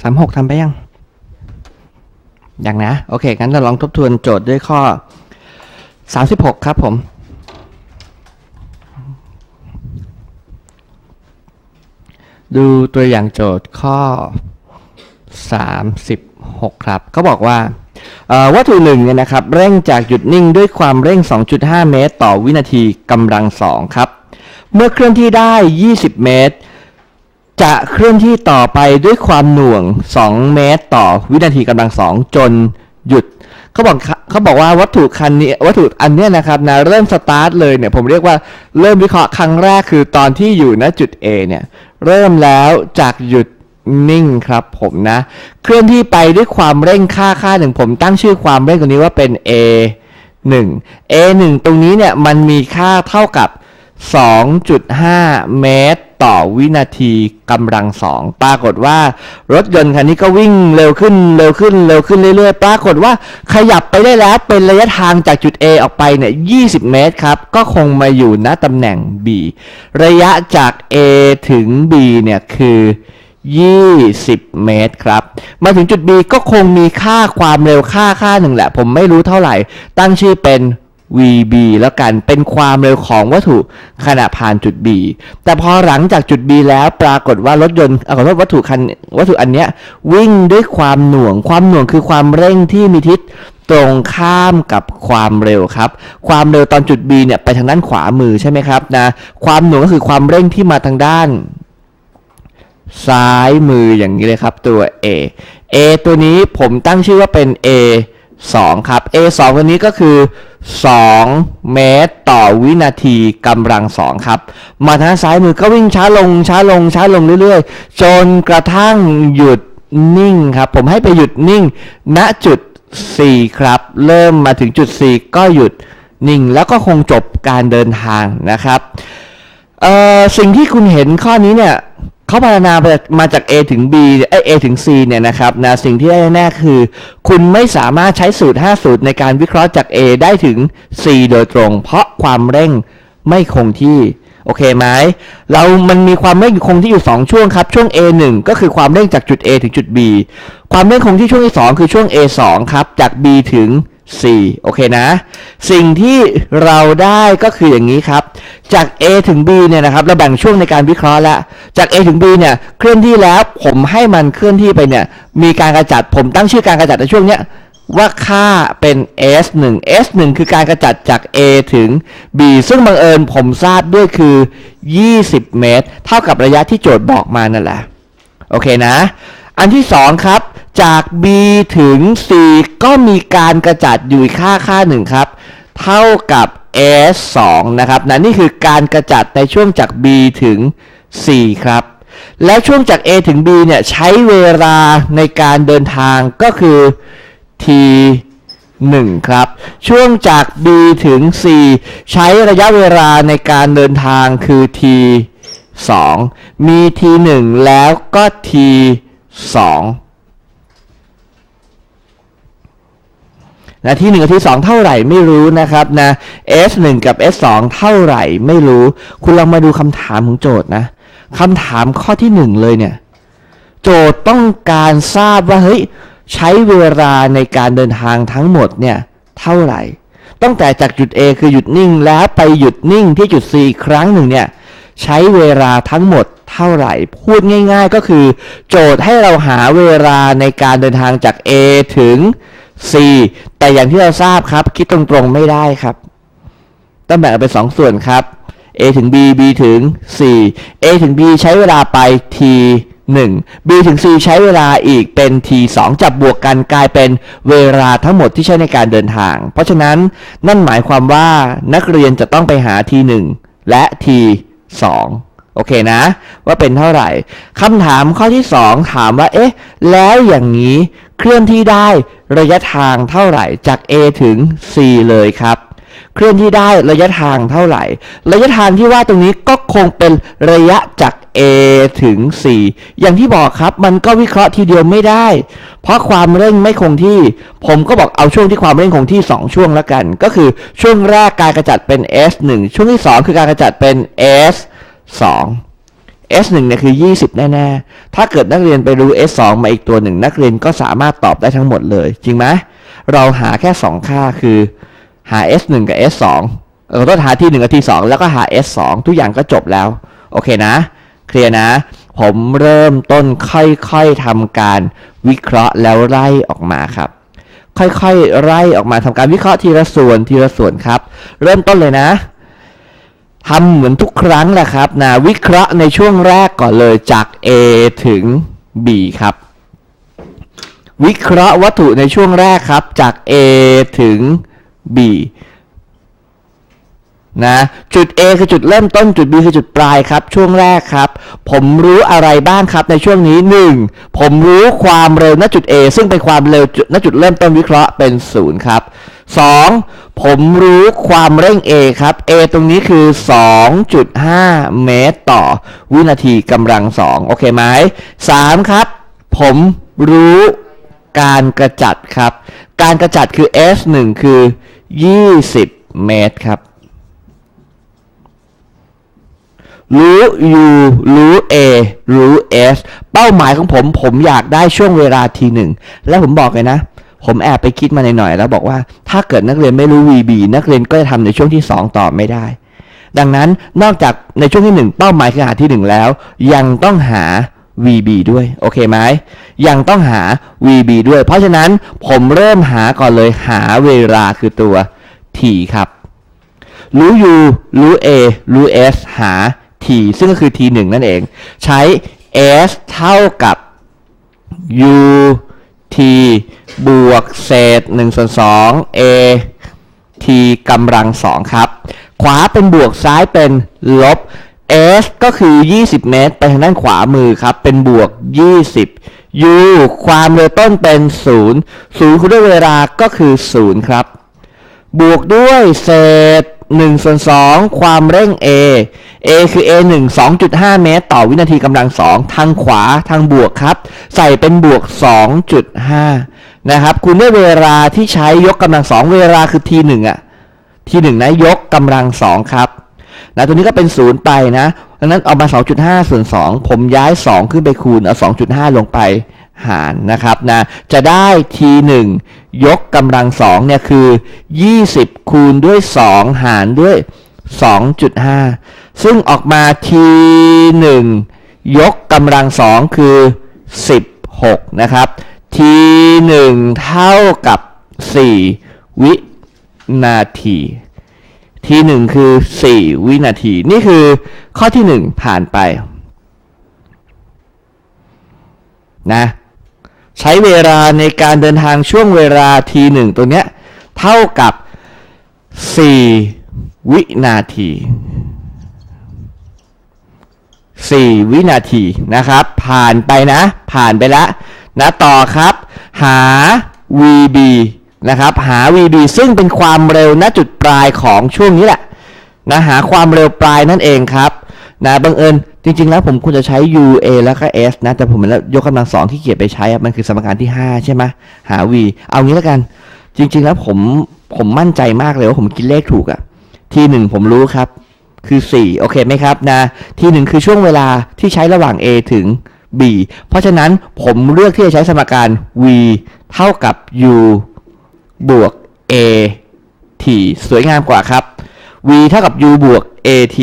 สามหกทำไปยัง ยังนะ โอเค งั้นเราลองทบทวนโจทย์ด้วยข้อสามสิบหกครับผม ดูตัวอย่างโจทย์ข้อ 36 ครับเขาบอกว่าวัตถุหนึ่งเนี่ยนะครับ เร่งจากหยุดนิ่งด้วยความเร่ง 2.5 เมตร ต่อวินาทีกำลังสองครับ เมื่อเคลื่อนที่ได้ 20 เมตร จะเคลื่อนที่ต่อไปด้วยความหน่วง 2 เมตร ต่อวินาทีกำลังสองจนหยุดเขาบอกเขาบอกว่าวัตถุคันนี้วัตถุอันเนี้ยนะครับนะเริ่มสตาร์ทเลยเนี่ยผมเรียกว่าเริ่มวิเคราะห์ครั้งแรกคือตอนที่อยู่ณจุด A เนี่ยเริ่มแล้วจากหยุดนิ่งครับผมนะ เคลื่อนที่ไปด้วยความเร่งค่าค่าหนึ่งผมตั้งชื่อความเร่งตัวนี้ว่าเป็น A 1 A 1ตรงนี้เนี่ยมันมีค่าเท่ากับ 2.5 เมตรต่อวินาทีกำลังสองปรากฏว่า รถยนต์คันนี้ก็วิ่งเร็วขึ้นเร็วขึ้นเร็วขึ้นเรื่อยๆ ปรากฏว่าขยับไปได้แล้วเป็นระยะทางจากจุด A ออกไปเนี่ย 20 เมตรครับ ก็คงมาอยู่ณตำแหน่ง B ระยะจาก A ถึง B เนี่ยคือ 20 เมตรครับ มาถึงจุด B ก็คงมีค่าความเร็วค่าค่าหนึ่งแหละ ผมไม่รู้เท่าไหร่ ตั้งชื่อเป็น VB แล้วกันเป็นความเร็วของวัตถุขณะผ่านจุด B แต่พอหลังจากจุด B แล้วปรากฏว่ารถยนต์เอาขอโทษวัตถุคันวัตถุอันเนี้ยวิ่งด้วยความหน่วง ความหน่วงคือความเร่งที่มีทิศตรงข้ามกับความเร็วครับ ความเร็วตอนจุด B เนี่ยไปทางด้านขวามือใช่ไหมครับนะความหน่วงก็คือความเร่งที่มาทางด้านซ้ายมืออย่างนี้เลยครับตัว A A ตัวนี้ผมตั้งชื่อว่าเป็น A 2 ครับ A 2ตัวนี้ก็คือ 2 เมตรต่อวินาทีกำลังสองครับ มาทางซ้ายมือก็วิ่งช้าลงช้าลงช้าลงเรื่อยๆ จนกระทั่งหยุดนิ่งครับ ผมให้ไปหยุดนิ่ง ณจุด 4 ครับ เริ่มมาถึงจุด 4 ก็หยุดนิ่ง แล้วก็คงจบการเดินทางนะครับสิ่งที่คุณเห็นข้อนี้เนี่ย เขาพัฒนามาจาก A ถึง B เอ A ถึง C เนี่ยนะครับนะสิ่งที่ได้แน่คือ คุณไม่สามารถใช้สูตร 5 สูตรในการวิเคราะห์จาก A ได้ถึง C โดยตรง เพราะความเร่งไม่คงที่โอเคไหมเรามันมีความเร่งคงที่อยู่ 2 ช่วงครับ ช่วง A 1 ก็คือความเร่งจากจุด A ถึงจุด B ความเร่งคงที่ช่วงที่ 2 คือช่วง A 2 ครับ จาก B ถึง 4 โอเคนะ สิ่งที่เราได้ก็คืออย่างนี้ครับ จาก A ถึง B เนี่ยนะครับ เราแบ่งช่วงในการวิเคราะห์แล้ว จาก A ถึง B เนี่ย เคลื่อนที่แล้ว ผมให้มันเคลื่อนที่ไปเนี่ย มีการกระจัด ผมตั้งชื่อการกระจัดในช่วงเนี้ยว่าค่าเป็น S1 S1 คือการกระจัดจาก A ถึง B ซึ่งบังเอิญผมทราบด้วยคือ 20 เมตร เท่ากับระยะที่โจทย์บอกมานั่นแหละ โอเคนะ อันที่สองครับ จาก B ถึง C ก็มีการกระจัดอยู่ค่าค่าหนึ่งครับ เท่ากับ S 2นะครับนะนี่คือการกระจัดในช่วงจาก B ถึง C ครับ แล้วช่วงจาก A ถึง B เนี่ยใช้เวลาในการเดินทางก็คือ T 1ครับ ช่วงจาก B ถึง C ใช้ระยะเวลาในการเดินทางคือ T 2มี T 1แล้วก็ T 2 นะที่1กับที่ 2 เท่าไหร่ไม่รู้นะครับนะ S 1 กับ S 2 เท่าไหร่ไม่รู้ คุณลองมาดูคำถามของโจทย์นะคำถามข้อที่ 1 เลยเนี่ย โจทย์ต้องการทราบว่าเฮ้ยใช้เวลาในการเดินทางทั้งหมดเนี่ยเท่าไหร่ ตั้งแต่จากจุด A คือหยุดนิ่งแล้วไปหยุดนิ่งที่จุด C อีกครั้งหนึ่งเนี่ยใช้เวลาทั้งหมด เท่าไหร่ พูดง่าย ๆ ก็คือ โจทย์ให้เราหาเวลาในการเดินทางจาก A ถึง C แต่อย่างที่เราทราบครับ คิดตรงๆไม่ได้ครับ ต้องแบ่งเป็นสองส่วนครับ A ถึง B B ถึง C A ถึง B ใช้เวลาไป T 1 B ถึง C ใช้เวลาอีกเป็น T 2จับบวกกันกลายเป็นเวลาทั้งหมดที่ใช้ในการเดินทาง เพราะฉะนั้นนั่นหมายความว่านักเรียนจะต้องไปหา T 1และ T 2 โอเคนะ ว่าเป็นเท่าไหร่คำถามข้อที่ 2 ถามว่า เอ๊ะ แล้วอย่างนี้เคลื่อนที่ได้ระยะทางเท่าไหร่จาก A ถึง C เลยครับ เคลื่อนที่ได้ระยะทางเท่าไหร่ ระยะทางที่ว่าตรงนี้ก็คงเป็นระยะจาก A ถึง C อย่างที่บอกครับมันก็วิเคราะห์ทีเดียวไม่ได้ เพราะความเร่งไม่คงที่ ผมก็บอกเอาช่วงที่ความเร่งคงที่ 2 ช่วงแล้วกัน ก็คือช่วงแรกการกระจัดเป็น S 1ช่วงที่ 2 คือการกระจัดเป็น S 2 S1 เนี่ยคือ 20 แน่ ๆ ถ้าเกิดนักเรียนไปรู้ S2 มาอีกตัวหนึ่ง นักเรียนก็สามารถตอบได้ทั้งหมดเลย จริงไหมเราหาแค่ 2 ค่าคือหา S1 กับ S2 เออต้องหาที่ 1 กับที่ 2 แล้วก็หา S2 ทุกอย่างก็จบแล้ว โอเคนะ เคลียร์นะ ผมเริ่มต้นค่อยๆทำการวิเคราะห์แล้วไล่ออกมาครับค่อยๆ ไล่ออกมาทำการวิเคราะห์ทีละส่วนทีละส่วนครับ เริ่มต้นเลยนะ ทำเหมือนทุกครั้งแหละครับนะวิเคราะห์ในช่วงแรกก่อนเลยจาก A ถึง B ครับ วิเคราะห์วัตถุในช่วงแรกครับจาก A ถึง B นะจุด A คือจุดเริ่มต้นจุด B คือจุดปลายครับ ช่วงแรกครับ ผมรู้อะไรบ้างครับในช่วงนี้ 1. ผมรู้ความเร็วณจุด A ซึ่งเป็นความเร็วณจุดเริ่มต้นวิเคราะห์เป็น 0 ครับ 2. ผมรู้ความเร่ง A ครับ A ตรงนี้คือ 2.5 เมตรต่อวินาทีกำลัง2โอเคไหม 3. ครับ ผมรู้การกระจัดครับ การกระจัดคือ S1 คือ 20 เมตรครับ รู้ U รู้ A รู้ S เป้าหมายของผมผมอยากได้ช่วงเวลาทีหนึ่งแล้วผมบอกเลยนะ ผมแอบไปคิดมาหน่อยๆแล้วบอกว่าถ้าเกิดนักเรียนไม่รู้ VB นักเรียนก็จะทำในช่วงที่ 2 ต่อไม่ได้ ดังนั้นนอกจากในช่วงที่ 1 เป้าหมายคือหาที่ 1 แล้ว ยังต้องหา VB ด้วย โอเคไหมยังต้องหา VB ด้วย เพราะฉะนั้นผมเริ่มหาก่อนเลยหาเวลาคือตัว T ครับ รู้ U รู้ A รู้ S หา T ซึ่งก็คือ T 1 นั่นเอง ใช้ S เท่ากับ U T บวกเศษ1ส่วน2 A T กำลัง2ครับ ขวาเป็นบวกซ้ายเป็นลบ S ก็คือ 20 เมตร ไปทางด้านขวามือครับ เป็นบวก 20 U ความเร็วต้นเป็น 0 0คูณด้วยเวลาก็คือ 0 ครับ บวกด้วยเศษ 1ส่วน2ความเร่ง A A คือ A 1 2.5 เมตร ต่อวินาทีกำลัง 2 ทางขวาทางบวกครับ ใส่เป็นบวก 2.5 นะครับคุณด้วยเวลาที่ใช้ยกกำลัง 2 เวลาคือ T1 อะ T1 นะยกกำลัง 2 ครับนะตัวนี้ก็เป็น 0 ไปนะดังนั้นเอามา 2.5 ส่วน 2 ผมย้าย 2 ขึ้นไปคูณเอา 2.5 ลงไป หารนะครับนะจะได้ T1 ยกกำลัง2เนี่ยคือ 20 คูณด้วย 2 หารด้วย 2.5 ซึ่งออกมา T1 ยกกำลัง2คือ 16 นะครับ T1 เท่ากับ 4 วินาทีทีหนึ่งคือ 4 วินาที นี่คือข้อที่ 1 ผ่านไปนะ ใช้เวลาในการเดินทางช่วงเวลาทีหนึ่งตัวเนี้ยเท่ากับ 4 วินาที 4 วินาทีนะครับ ผ่านไปนะ ผ่านไปแล้วนะต่อครับ หา VB นะครับ หา VB ซึ่งเป็นความเร็วณจุดปลายของช่วงนี้แหละนะหาความเร็วปลายนั่นเองครับ นะบังเอิญจริง ๆ แล้วผมควรจะใช้ UA แล้วก็ S นะ แต่ผมแล้วยกกำลังสองที่เกียจไปใช้อะมันคือสมการที่ 5 ใช่ไหมหา V เอางี้แล้วกัน จริง ๆ แล้วผมผมมั่นใจมากเลยว่าผมคิดเลขถูกอะทีหนึ่งผมรู้ครับ คือ 4 โอเคไหมครับนะ ทีหนึ่งคือช่วงเวลาที่ใช้ระหว่าง A ถึง B เพราะฉะนั้นผมเลือกที่จะใช้สมการ V เท่ากับ U บวก A T สวยงามกว่าครับ V เท่ากับ U บวก AT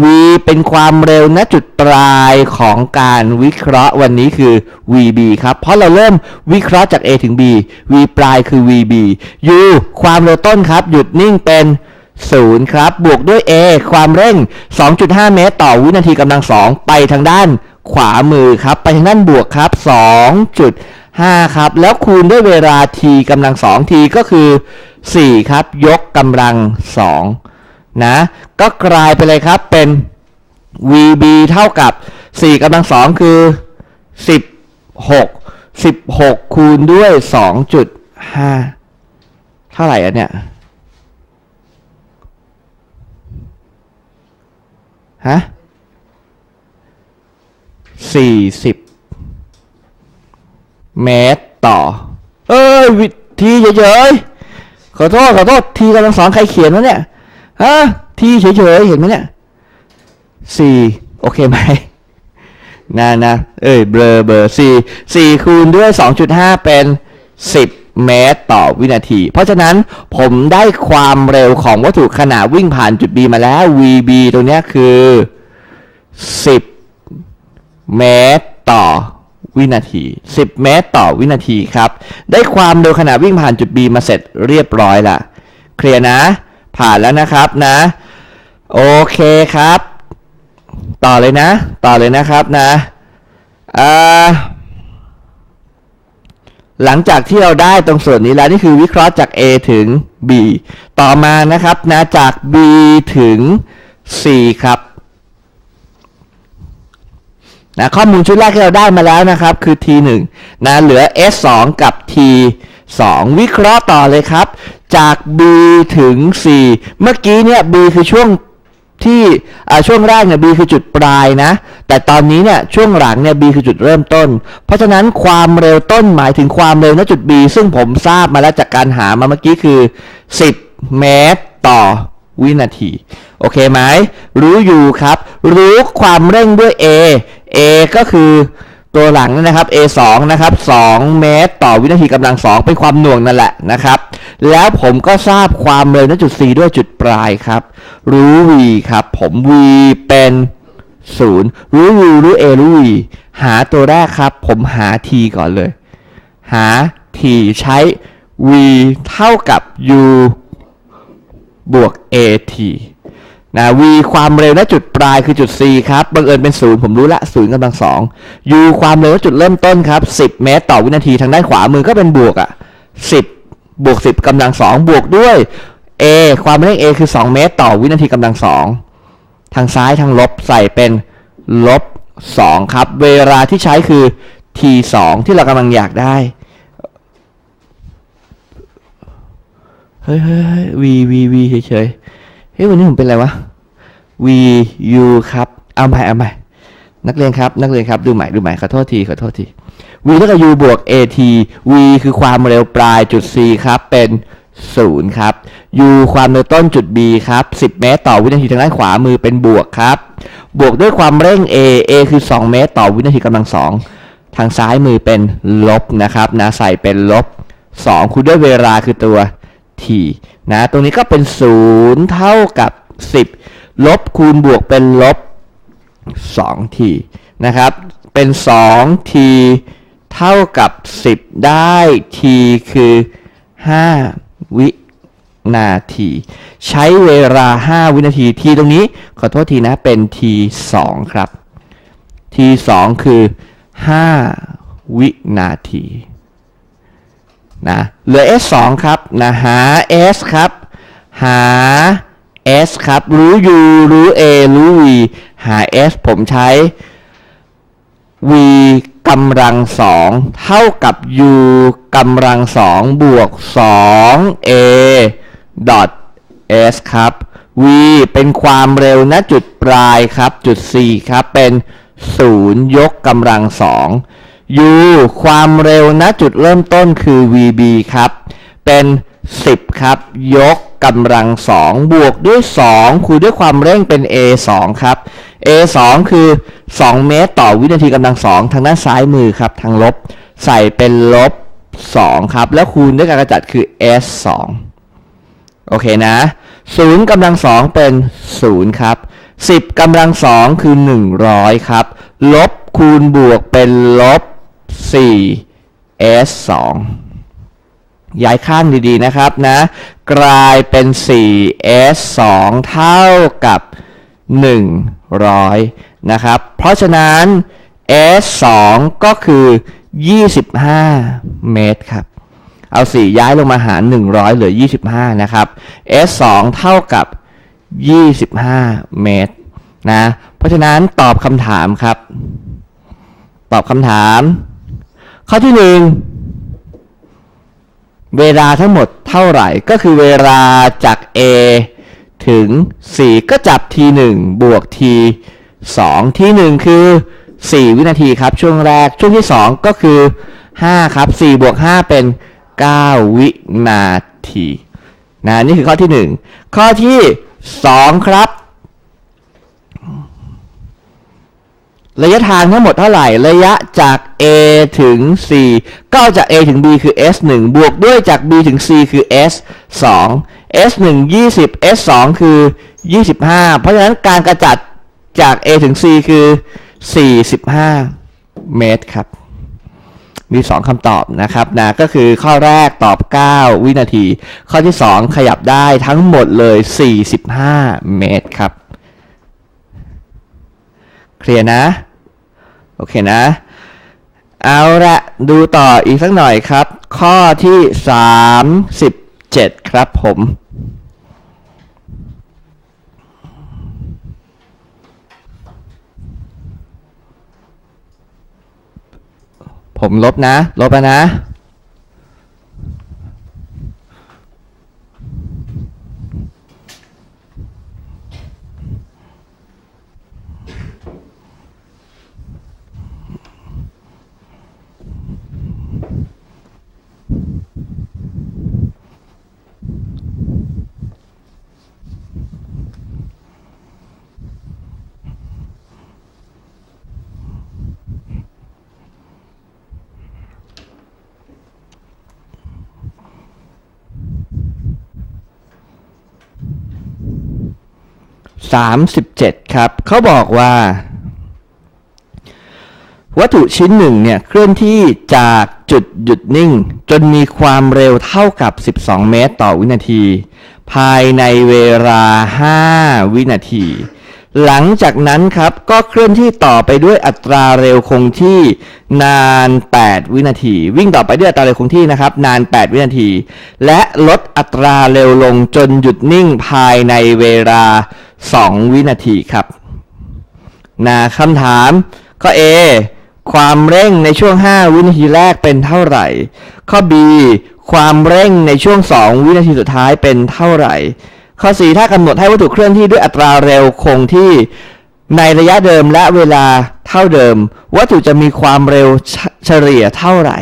V เป็นความเร็วณจุดปลายของการวิเคราะห์วันนี้คือ VB ครับ เพราะเราเริ่มวิเคราะห์จาก A ถึง B V ปลายคือ VB U ความเร็วต้นครับ หยุดนิ่งเป็น0ครับ บวกด้วย A ความเร่ง 2.5 เมตร ต่อวินาทีกำลัง 2 ไปทางด้านขวามือครับ ไปทางด้านบวกครับ 2.5 ครับ แล้วคูณด้วยเวลา t กำลัง 2 t ก็คือ 4 ครับ ยกกำลัง 2 นะ ก็กลายไปเลยครับเป็น VB เท่ากับ 4กำลัง2คือ 16 16 คูณด้วย 2.5 เท่าไหร่อะเนี่ยฮะสี่สิบเมตรต่อ เอ้ย ทีเฉยๆขอโทษ ขอโทษ ทีกำลังสอนใครเขียนวะเนี่ย ฮะทีเฉยๆเห็นไหมเนี่ยสี่โอเคไหมนะนะเอ้ยเบลอเบลอสี่สี่คูณด้วย2.5เป็น10เมตรต่อวินาที เพราะฉะนั้นผมได้ความเร็วของวัตถุขณะวิ่งผ่านจุด B มาแล้ว VB ตรงเนี้ยคือ 10 เมตรต่อวินาที 10 เมตรต่อวินาทีครับ ได้ความเร็วขณะวิ่งผ่านจุด B มาเสร็จเรียบร้อยละเคลียร์นะ ผ่านแล้วนะครับนะ โอเคครับ ต่อเลยนะ ต่อเลยนะครับนะหลังจากที่เราได้ตรงส่วนนี้แล้วนี่คือวิเคราะห์จาก A ถึง B ต่อมานะครับนะจาก B ถึง C ครับนะข้อมูลชุดแรกที่เราได้มาแล้วนะครับคือ T1 นะเหลือ S2 กับ T2 วิเคราะห์ต่อเลยครับ จาก B ถึง C เมื่อกี้เนี่ย B คือช่วงที่อ่าช่วงแรกเนี่ย B คือจุดปลายนะ แต่ตอนนี้เนี่ยช่วงหลังเนี่ย B คือจุดเริ่มต้น เพราะฉะนั้นความเร็วต้นหมายถึงความเร็วณจุด B ซึ่งผมทราบมาแล้วจากการหามาเมื่อกี้คือ 10 เมตรต่อวินาที โอเคไหมรู้อยู่ครับ รู้ความเร่งด้วย A A ก็คือ ตัวหลังนั่นะครับ A 2 นะครับ2เมตร ต่อวินาทีกำลัง 2 เป็นความหน่วงนั่นแหละนะครับ แล้วผมก็ทราบความเร็วณจุด C ด้วยจุดปลายครับ รู้ V ครับผม V เป็น 0 รู้ U รู้ A รู้ V หาตัวแรกครับ ผมหา T ก่อนเลย หา T ใช้ V เท่ากับ U บวก AT นะ v ความเร็วณจุดปลายคือจุด c ครับบังเอิญเป็น0ผมรู้ละ0กำลัง2 u ความเร็วณจุดเริ่มต้นครับ10 เมตรต่อวินาทีทางด้านขวามือก็เป็นบวกอะ10บวก10กำลัง2บวกด้วย a ความเร่ง a คือ 2 เมตร ต่อวินาทีกำลัง2ทางซ้ายทางลบใส่เป็นลบ2ครับ เวลาที่ใช้คือ t 2ที่เรากำลังอยากได้เฮ้ยเฮ้ยเฮ้ย v v v เฉยๆ ฮ้ยวันนี้ผมเป็นอะไรวะ v u ครับ เอาใหม่เอาใหม่นักเรียนครับ นักเรียนครับ ดูใหม่ดูใหม่ขอโทษทีขอโทษที v เท่ากับ u บวก at v คือความเร็วปลายจุด c ครับ เป็น 0 ครับ u ความเร็วต้นจุด b ครับ 10 เมตร ต่อวินาทีทางด้านขวามือเป็นบวกครับ บวกด้วยความเร่ง a a คือ 2 เมตร ต่อวินาทีกำลัง 2 ทางซ้ายมือเป็นลบนะครับนะใส่เป็นลบ 2คูณด้วยเวลาคือตัว t นะตรงนี้ก็เป็น 0 เท่ากับ 10 ลบคูณบวกเป็นลบ 2t นะครับ เป็น 2t เท่ากับ 10 ได้ t คือ 5 วินาที ใช้เวลา 5 วินาที t ตรงนี้ขอโทษทีนะเป็น t 2ครับ t 2คือ 5 วินาที นะเหลือ s 2ครับนะหา s ครับ หา s ครับ รู้ u รู้ a รู้ v หา s ผมใช้ v กำลังสองเท่ากับ u กำลังสองบวก 2 a dot s ครับ v เป็นความเร็วณจุดปลายครับ จุด c ครับ เป็น 0 ยกกำลังสอง u ความเร็วณจุดเริ่มต้นคือ vb ครับ เป็น 10 ครับ ยกกำลังสองบวกด้วย 2 คูณด้วยความเร่งเป็น a 2ครับ a 2คือ 2 เมตรต่อวินาทีกำลังสองทางด้านซ้ายมือครับ ทางลบ ใส่เป็นลบ 2 ครับ แล้วคูณด้วยการกระจัดคือ s 2โอเคนะ0กำลังสองเป็น 0 ครับ 10กำลังสองคือ 100 ครับ ลบคูณบวกเป็นลบ 4 s 2ย้ายข้างดีๆนะครับนะ กลายเป็น 4 s 2เท่ากับ 100 นะครับ เพราะฉะนั้น s 2ก็คือ 25 เมตรครับ เอา 4 ย้ายลงมาหาร 100 เหลือ 25 นะครับ s 2เท่ากับ 25 เมตรนะ เพราะฉะนั้นตอบคำถามครับ ตอบคำถาม ข้อที่1เวลาทั้งหมดเท่าไหร่ก็คือเวลาจาก A ถึง 4 ก็จับ t 1บวก t 2 t 1คือ 4 วินาทีครับช่วงแรกช่วงที่ 2 ก็คือ 5 ครับ 4 บวก 5 เป็น 9 วินาทีนะนี่คือข้อที่ 1 ข้อที่ 2 ครับ ระยะทางทั้งหมดเท่าไหร่ ระยะจาก A ถึง C ก็เอาจาก A ถึง B คือ S 1บวกด้วยจาก B ถึง C คือ S 2 S 1 20 S 2คือ 25 เพราะฉะนั้นการกระจัดจาก A ถึง C คือ 45 เมตรครับ มี 2คำตอบนะครับนะ ก็คือข้อแรกตอบ 9 วินาที ข้อที่ 2 ขยับได้ทั้งหมดเลย 45 เมตรครับ เคลียร์นะ โอเคนะ เอาละดูต่ออีกสักหน่อยครับ ข้อที่ 37 ครับผมผมลบนะ ลบแล้วนะ 37 ครับเขาบอกว่า วัตถุชิ้นหนึ่งเนี่ยเคลื่อนที่จากจุดหยุดนิ่ง จนมีความเร็วเท่ากับ 12 เมตรต่อวินาที ภายในเวลา 5 วินาที หลังจากนั้นครับก็เคลื่อนที่ต่อไปด้วยอัตราเร็วคงที่นาน 8 วินาที วิ่งต่อไปด้วยอัตราเร็วคงที่นะครับนาน 8 วินาที และลดอัตราเร็วลงจนหยุดนิ่งภายในเวลา 2 วินาทีครับนะคำถามข้อ A ความเร่งในช่วง 5 วินาทีแรกเป็นเท่าไหร่ ข้อ B ความเร่งในช่วง 2 วินาทีสุดท้ายเป็นเท่าไหร่ ข้อ 4 ถ้ากำหนดให้วัตถุเคลื่อนที่ด้วยอัตราเร็วคงที่ในระยะเดิมและเวลาเท่าเดิม วัตถุจะมีความเร็วเฉเฉลี่ยเท่าไหร่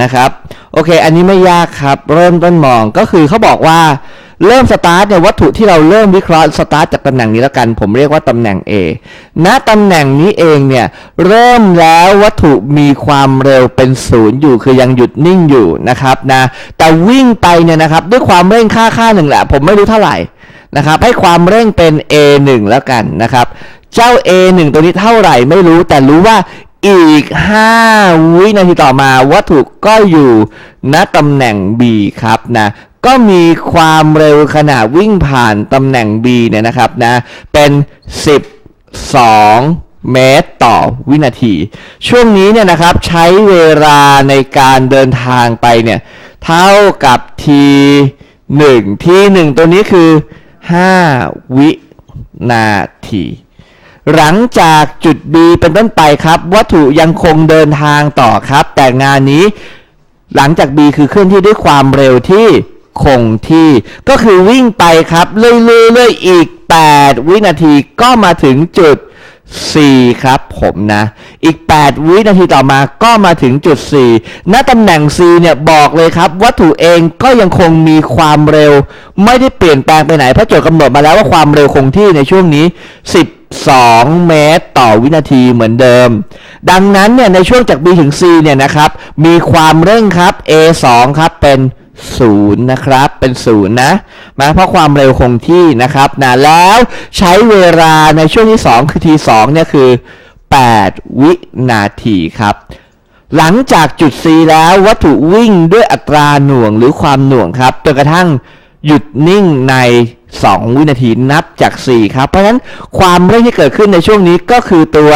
นะครับ โอเค อันนี้ไม่ยากครับ เริ่มต้นมองก็คือเขาบอกว่า เริ่มสตาร์ทเนี่ยวัตถุที่เราเริ่มวิเคราะห์สตาร์ทจากตำแหน่งนี้แล้วกัน ผมเรียกว่าตำแหน่ง A ณตำแหน่งนี้เองเนี่ยเริ่มแล้ววัตถุมีความเร็วเป็นศูนย์อยู่คือยังหยุดนิ่งอยู่นะครับนะแต่วิ่งไปเนี่ยนะครับด้วยความเร่งค่าค่าหนึ่งแหละ ผมไม่รู้เท่าไหร่นะครับให้ความเร่งเป็น A1 แล้วกันนะครับเจ้า A1 ตัวนี้เท่าไหร่ไม่รู้แต่รู้ว่าอีก 5 วินาทีต่อมาวัตถุก็อยู่ณตำแหน่ง B ครับนะ ก็มีความเร็วขณะวิ่งผ่านตำแหน่ง B เนี่ยนะครับนะเป็น 12 เมตรต่อวินาที ช่วงนี้เนี่ยนะครับใช้เวลาในการเดินทางไปเนี่ยเท่ากับ t 1 t 1ตัวนี้คือ 5 วินาที หลังจากจุด B เป็นต้นไปครับ วัตถุยังคงเดินทางต่อครับ แต่งานนี้หลังจาก B คือเคลื่อนที่ด้วยความเร็วที่ คงที่ ก็คือวิ่งไปครับ เรื่อยๆอีก 8 วินาทีก็มาถึงจุด C ครับผมนะ อีก 8 วินาทีต่อมาก็มาถึงจุด C ณตำแหน่ง C เนี่ยบอกเลยครับวัตถุเองก็ยังคงมีความเร็ว ไม่ได้เปลี่ยนแปลงไปไหน เพราะโจทย์กำหนดมาแล้วว่าความเร็วคงที่ในช่วงนี้12เมตรต่อวินาทีเหมือนเดิม ดังนั้นเนี่ยในช่วงจาก B ถึง C เนี่ยนะครับ มีความเร่งครับ A2 ครับเป็น ศูนย์นะครับ เป็นศูนย์นะมาเพราะความเร็วคงที่นะครับนะแล้วใช้เวลาในช่วงที่ 2 คือ T2 เนี่ยคือ 8 วินาทีครับ หลังจากจุด C แล้ววัตถุวิ่งด้วยอัตราหน่วงหรือความหน่วงครับจนกระทั่งหยุดนิ่งใน 2 วินาทีนับจาก 4 ครับ เพราะฉะนั้นความเร่งที่เกิดขึ้นในช่วงนี้ก็คือตัว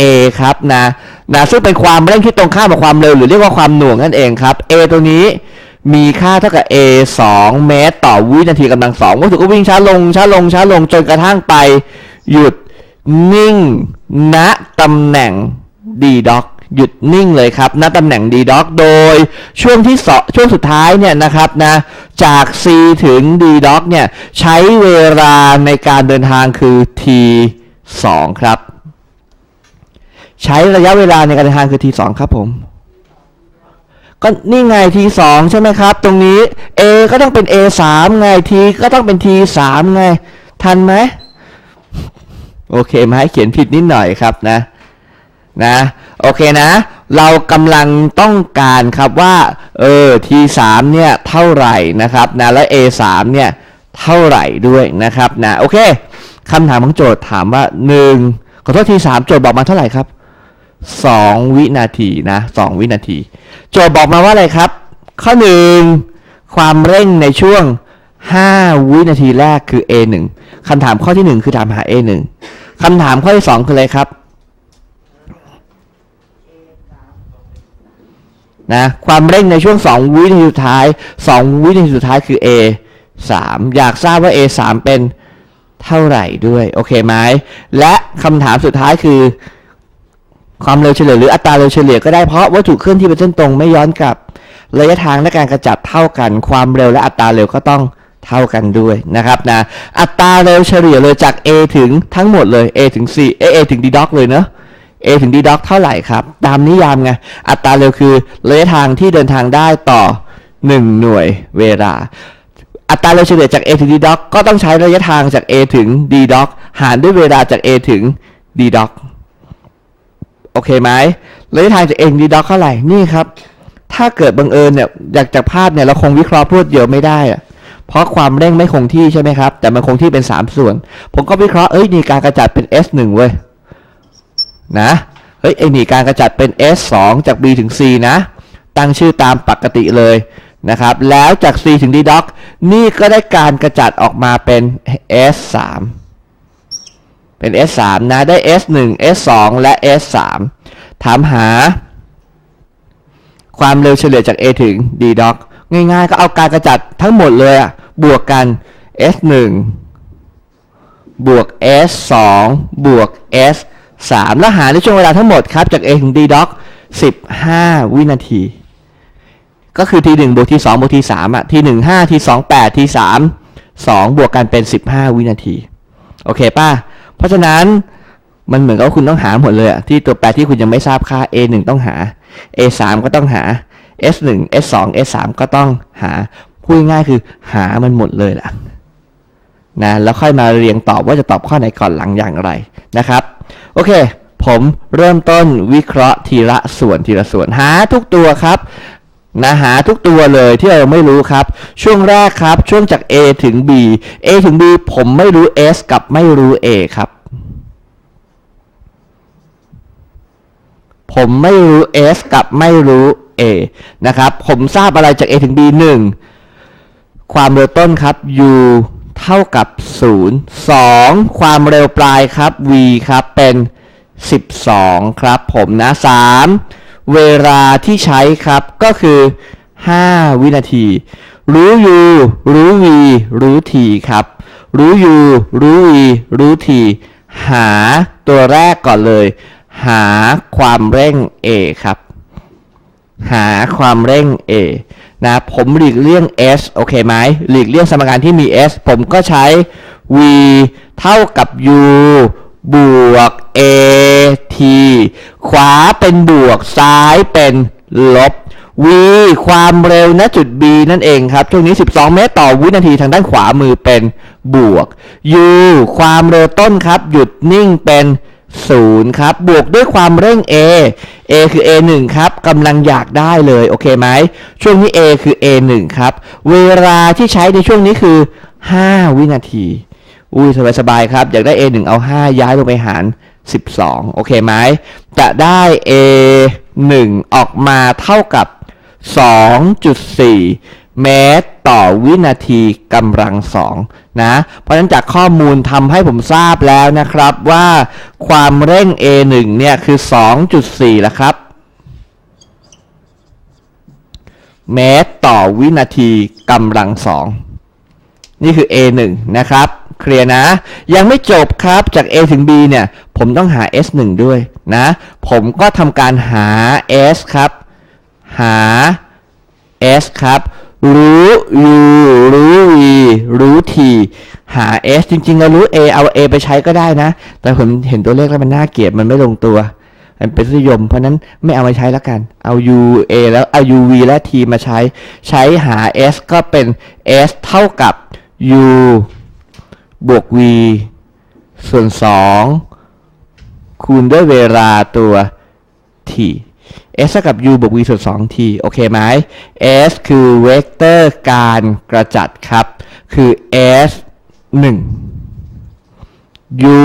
A ครับนะนะซึ่งเป็นความเร่งที่ตรงข้ามกับความเร็วหรือเรียกว่าความหน่วงนั่นเองครับ A ตัวนี้ มีค่าเท่ากับ A 2 เมตร ต่อวินาทีกำลังสองวัตถุก็วิ่งช้าลงช้าลงช้าลงจนกระทั่งไป หยุดนิ่ง ณตำแหน่ง D dock หยุดนิ่งเลยครับณตำแหน่ง D dock โดยช่วงที่สช่วงสุดท้ายเนี่ยนะครับนะจาก C ถึง D dock เนี่ยใช้เวลาในการเดินทางคือ T 2ครับ ใช้ระยะเวลาในการเดินทางคือ T 2ครับผม ก็นี่ไง T 2ใช่ไหมครับ ตรงนี้ A ก็ต้องเป็น A 3ไง T ก็ต้องเป็น T 3ไง ทันไหมโอเคไหมเขียนผิดนิดหน่อยครับนะนะโอเคนะ เรากำลังต้องการครับว่าเออ t3 เนี่ยเท่าไหร่นะครับนะแล้ว a3 เนี่ยเท่าไหร่ด้วยนะครับนะโอเคคำถามของโจทย์ถามว่า 1 ขอโทษที3โจทย์บอกมาเท่าไหร่ครับ 2 วินาทีนะ2วินาที โจทย์บอกมาว่าอะไรครับ ข้อ 1 ความเร่งในช่วง 5 วินาทีแรกคือ a1 คำถามข้อที่ 1 คือถามหา a1 คำถามข้อที่ 2 คืออะไรครับนะความเร่งในช่วง 2 วินาทีสุดท้าย 2 วินาทีสุดท้ายคือ a 3 อยากทราบว่า a 3 เป็นเท่าไหร่ด้วย โอเคไหมและคำถามสุดท้ายคือ ความเร็วเฉลี่ยหรืออัตราเร็วเฉลี่ยก็ได้เพราะวัตถุเคลื่อนที่เป็นเส้นตรงไม่ย้อนกลับ ระยะทางและการกระจัดเท่ากัน ความเร็วและอัตราเร็วก็ต้องเท่ากันด้วยนะครับนะอัตราเร็วเฉลี่ยเลยจาก a ถึงทั้งหมดเลย a ถึง c a a ถึง d doc เลยเนอะ a ถึง d doc เท่าไหร่ครับ ตามนิยามไงอัตราเร็วคือระยะทางที่เดินทางได้ต่อ 1 หน่วยเวลา อัตราเร็วเฉลี่ยจาก a ถึง d doc ก็ต้องใช้ระยะทางจาก a ถึง d doc หารด้วยเวลาจาก a ถึง d doc โอเคไหมระยะทางจาก a ถึง d doc เท่าไหร่ นี่ครับ ถ้าเกิดบังเอิญเนี่ยจากจากภาพเนี่ยเราคงวิเคราะห์รวดเดียวไม่ได้อะเพราะความเร่งไม่คงที่ใช่ไหมครับ แต่มันคงที่เป็น 3 ส่วน ผมก็วิเคราะห์เอ้ยนี่การกระจัดเป็น S1 เว้ยนะเฮ้ยไอนี่การกระจัดเป็น S2 จาก B ถึง C นะ ตั้งชื่อตามปกติเลยนะครับ แล้วจาก C ถึง D doc นี่ก็ได้การกระจัดออกมาเป็น S3 เป็น S3 นะ ได้ S1 S2 และ S3 ถามหา ความเร็วเฉลี่ยจาก A ถึง D doc ง่ายๆ ก็เอาการกระจัดทั้งหมดเลยอะบวกกัน S1 บวก S2 บวก S3 แล้วหารในช่วงเวลาทั้งหมดครับ จาก A ถึง D doc 15 วินาที ก็คือ T1 บวก T2 บวก T3 อะ T1 5 T2 8 T3 2 บวกกันเป็น 15 วินาที โอเคป่ะ เพราะฉะนั้นมันเหมือนกับคุณต้องหาหมดเลยอะที่ตัวแปรที่คุณยังไม่ทราบค่า A1 ต้องหา A3 ก็ต้องหา S1 S2 S3 ก็ต้องหาพูดง่ายคือหามันหมดเลยล่ะนะแล้วค่อยมาเรียงตอบว่าจะตอบข้อไหนก่อนหลังอย่างไรนะครับ โอเค ผมเริ่มต้นวิเคราะห์ทีละส่วนทีละส่วนหาทุกตัวครับ นะหาทุกตัวเลยที่เราไม่รู้ครับ ช่วงแรกครับ ช่วงจาก A ถึง B A ถึง B ผมไม่รู้ S กับไม่รู้ A ครับ ผมไม่รู้ S กับไม่รู้ A นะครับ ผมทราบอะไรจาก A ถึง B 1 ความเร็วต้นครับ U เท่ากับ 0 2 ความเร็วปลายครับ V ครับเป็น 12 ครับ ผมนะ 3 เวลาที่ใช้ครับก็คือ 5 วินาที รู้ U รู้ V รู้ T ครับ รู้ U รู้ V รู้ T หาตัวแรกก่อนเลย หาความเร่ง A ครับ หาความเร่ง A นะผมหลีกเลี่ยง S โอเคไหมหลีกเลี่ยงสมการที่มี S ผมก็ใช้ V เท่ากับ U บวก A T ขวาเป็นบวกซ้ายเป็นลบ V ความเร็วณจุด B นั่นเองครับ ช่วงนี้ 12 เมตรต่อวินาทีทางด้านขวามือเป็นบวก U ความเร็วต้นครับ หยุดนิ่งเป็น0ครับ บวกด้วยความเร่ง A A คือ A1 ครับกำลังอยากได้เลย โอเคไหม ช่วงนี้ A คือ A1 ครับ เวลาที่ใช้ในช่วงนี้คือ 5 วินาที อุ้ยสบายๆครับ อยากได้ A1 เอา 5 ย้ายลงไปหาร 12 โอเคไหมจะได้ A1 ออกมาเท่ากับ 2.4 เมตรต่อวินาทีกำลังสองนะ เพราะฉะนั้นจากข้อมูลทำให้ผมทราบแล้วนะครับว่าความเร่ง A1 เนี่ยคือ 2.4ล้วครับ เมตรต่อวินาทีกำลังสองนี่คือ A1 นะครับ เคลียร์นะ ยังไม่จบครับจาก A ถึง B เนี่ย ผมต้องหา S1 ด้วยนะ ผมก็ทำการหา S ครับ หา S ครับ รู้ U รู้ V รู้ T หา S จริงๆเรารู้ A เอา A ไปใช้ก็ได้นะ แต่ผมเห็นตัวเลขแล้วมันน่าเกลียดมันไม่ลงตัวมันเป็นนิยม เพราะนั้นไม่เอามาใช้แล้วกัน เอา U A แล้วเอา U V และ T มาใช้ ใช้หา S ก็เป็น S เท่ากับ U บวก V ส่วน 2 คูณด้วยเวลาตัว t s เท่ากับ u บวก v ส่วน 2t โอเคไหม s คือเวกเตอร์การกระจัดครับ คือ s 1 u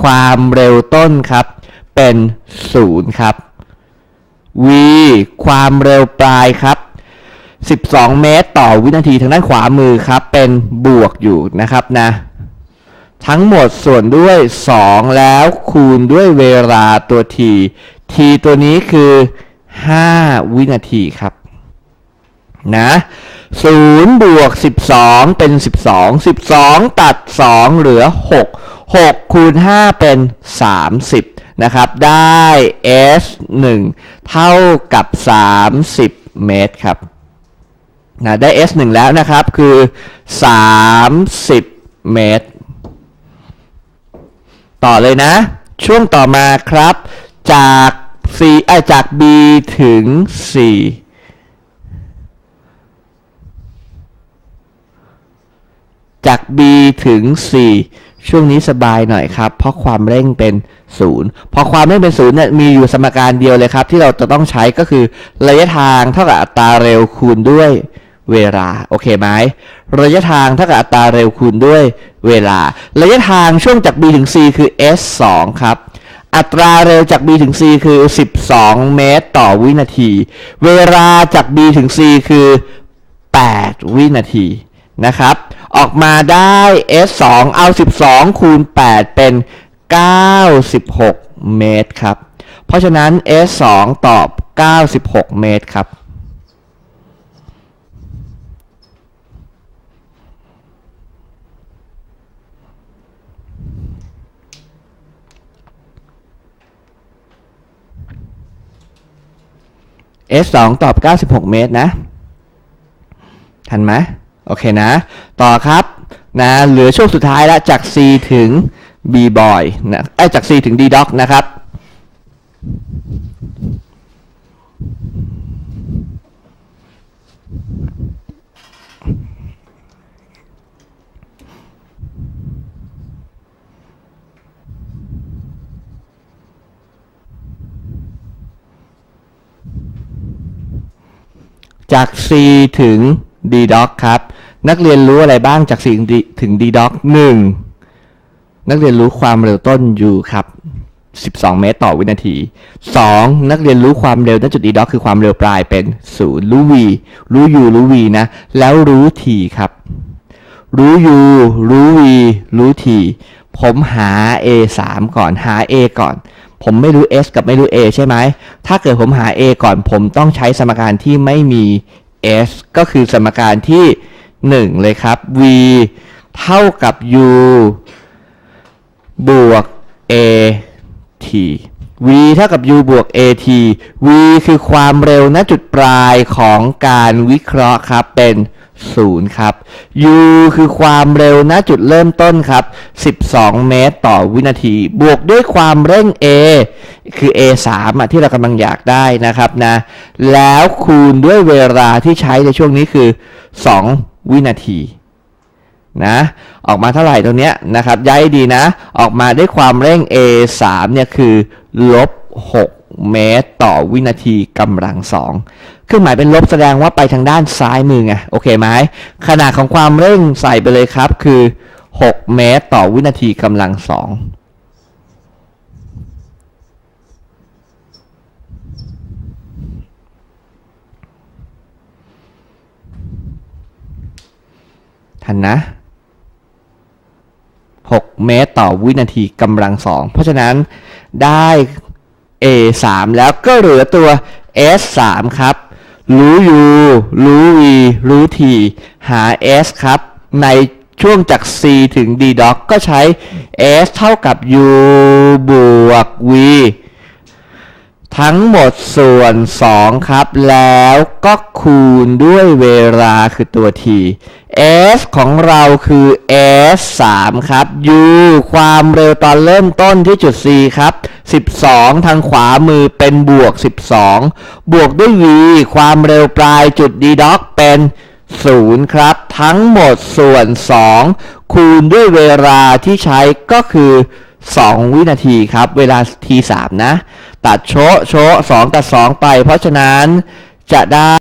ความเร็วต้นครับ เป็น 0 ครับ v ความเร็วปลายครับ 12 เมตรต่อวินาทีทางด้านขวามือครับ เป็นบวกอยู่นะครับนะ ทั้งหมดส่วนด้วย 2 แล้วคูณด้วยเวลาตัว t t ตัวนี้คือ 5 วินาทีครับ นะ0บวก 12 เป็น 12 12 ตัด 2 เหลือ 6 6 คูณ 5 เป็น 30 นะครับ ได้ s 1เท่ากับ 30 เมตรครับนะได้ s 1แล้วนะครับ คือ 30 เมตร ต่อเลยนะ ช่วงต่อมาครับ จาก C ไอจาก B ถึง C จาก B ถึง C ช่วงนี้สบายหน่อยครับ เพราะความเร่งเป็น 0 พอความเร่งเป็น0เนี่ยมีอยู่สมการเดียวเลยครับ ที่เราจะต้องใช้ก็คือระยะทางเท่ากับอัตราเร็วคูณด้วยเวลา โอเคไหมระยะทางเท่ากับอัตราเร็วคูณด้วย เวลา ระยะทางช่วงจาก B ถึง C คือ s 2ครับ อัตราเร็วจาก B ถึง C คือ 12 เมตรต่อวินาที เวลาจาก B ถึง C คือ 8 วินาทีนะครับ ออกมาได้ S 2เอา 12 คูณ 8 เป็น 96 เมตรครับ เพราะฉะนั้น S 2ตอบ 96 เมตรครับ S 2ตอบ 96 เมตรนะ ทันไหมโอเคนะ ต่อครับนะเหลือช่วงสุดท้ายแล้วจาก C ถึง B boy นะไอ้จาก C ถึง D doc นะครับ จาก C ถึง D doc ครับ นักเรียนรู้อะไรบ้างจาก C ถึง D doc 1นักเรียนรู้ความเร็วต้น u ครับ 12 เมตรต่อวินาที 2. นักเรียนรู้ความเร็วณจุด D doc คือความเร็วปลายเป็น 0 รู้ v รู้ u รู้ v นะ แล้วรู้ t ครับ รู้ u รู้ v รู้ t ผมหา a 3ก่อนหา a ก่อน ผมไม่รู้ s กับไม่รู้ a ใช่ไหม ถ้าเกิดผมหา a ก่อนผมต้องใช้สมการที่ไม่มี s ก็คือสมการที่ 1 เลยครับ v เท่ากับ u บวก a t v เท่ากับ u บวก at v คือความเร็วณจุดปลายของการวิเคราะห์ครับ เป็น 0 ครับ u คือความเร็วณจุดเริ่มต้นครับ 12 เมตรต่อวินาที บวกด้วยความเร่ง a คือ a 3อะที่เรากำลังอยากได้นะครับนะ แล้วคูณด้วยเวลาที่ใช้ในช่วงนี้คือ 2 วินาทีนะออกมาเท่าไหร่ตรงเนี้ยนะครับย้ายดีนะ ออกมาด้วยความเร่ง a 3เนี่ยคือลบ6เมตรต่อวินาทีกำลังสอง เครื่องหมายเป็นลบแสดงว่าไปทางด้านซ้ายมือไงโอเคไหมขนาดของความเร่งใส่ไปเลยครับ คือ 6 เมตรต่อวินาทีกำลังสองทันนะ 6 เมตรต่อวินาทีกำลังสอง เพราะฉะนั้นได้ A 3แล้วก็เหลือตัว S 3ครับ รู้ U รู้ V รู้ T หา S ครับ ในช่วงจาก C ถึง D doc ก็ใช้ S เท่ากับ U บวก V ทั้งหมดส่วน 2 ครับ แล้วก็คูณด้วยเวลาคือตัว t s ของเราคือ s 3 ครับ u ความเร็วตอนเริ่มต้นที่จุด c ครับ 12 ทางขวามือเป็นบวก 12 บวกด้วย v ความเร็วปลายจุด d doc เป็น 0 ครับ ทั้งหมดส่วน 2 คูณด้วยเวลาที่ใช้ก็คือ 2 วินาทีครับ เวลา t 3นะ ตัดโชะโชะสองตัดสองไป เพราะฉะนั้นจะได้